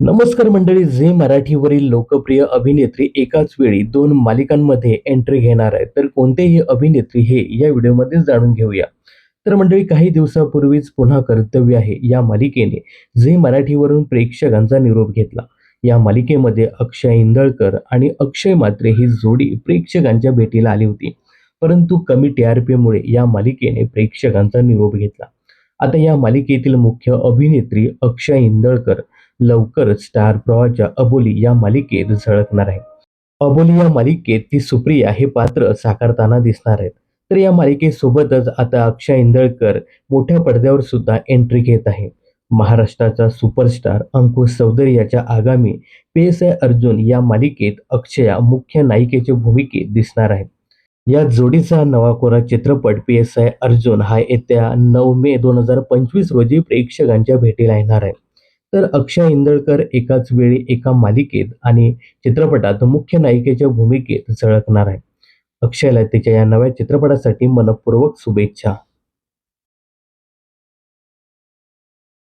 नमस्कार मंडळी झी मराठीवरील लोकप्रिय अभिनेत्री एकाच वेळी दोन मालिकांमध्ये एंट्री घेणार आहे. तर कोणतेही अभिनेत्री हे या व्हिडिओमध्ये जाणून घेऊया. तर मंडळी काही दिवसापूर्वीच पुन्हा कर्तव्य आहे या मालिकेने झी मराठीवरून प्रेक्षकांचा निरोप घेतला. या मालिकेमध्ये अक्षय इंदळकर आणि अक्षय मात्रे ही जोडी प्रेक्षकांच्या भेटीला आली होती. परंतु कमी टी आर पीमुळे या मालिकेने प्रेक्षकांचा निरोप घेतला. आता या मालिकेतील मुख्य अभिनेत्री अक्षय इंदळकर लवकरच स्टार प्रवाहाच्या अबोली या मालिकेत झळकणार आहे. अबोली या मालिकेत ती सुप्रिया हे पात्र साकारताना दिसणार आहेत. तर या मालिकेसोबतच आता अक्षय इंदळकर मोठ्या पडद्यावर सुद्धा एंट्री घेत आहे. महाराष्ट्राचा सुपरस्टार अंकुश चौधरी याच्या आगामी पी आय अर्जुन या मालिकेत अक्षया मुख्य नायिकेच्या भूमिकेत दिसणार आहे या जोडीचा नवाकोरा चित्रपट पी एस आय अर्जुन हा येत्या नऊ मे दोन हजार पंचवीस रोजी प्रेक्षकांच्या भेटीला येणार आहे. तर अक्षय इंदळकर एकाच वेळी एका मालिकेत आणि चित्रपटात मुख्य नायिकेच्या भूमिकेत झळकणार आहे. अक्षयला त्याच्या या नव्या चित्रपटासाठी मनपूर्वक शुभेच्छा.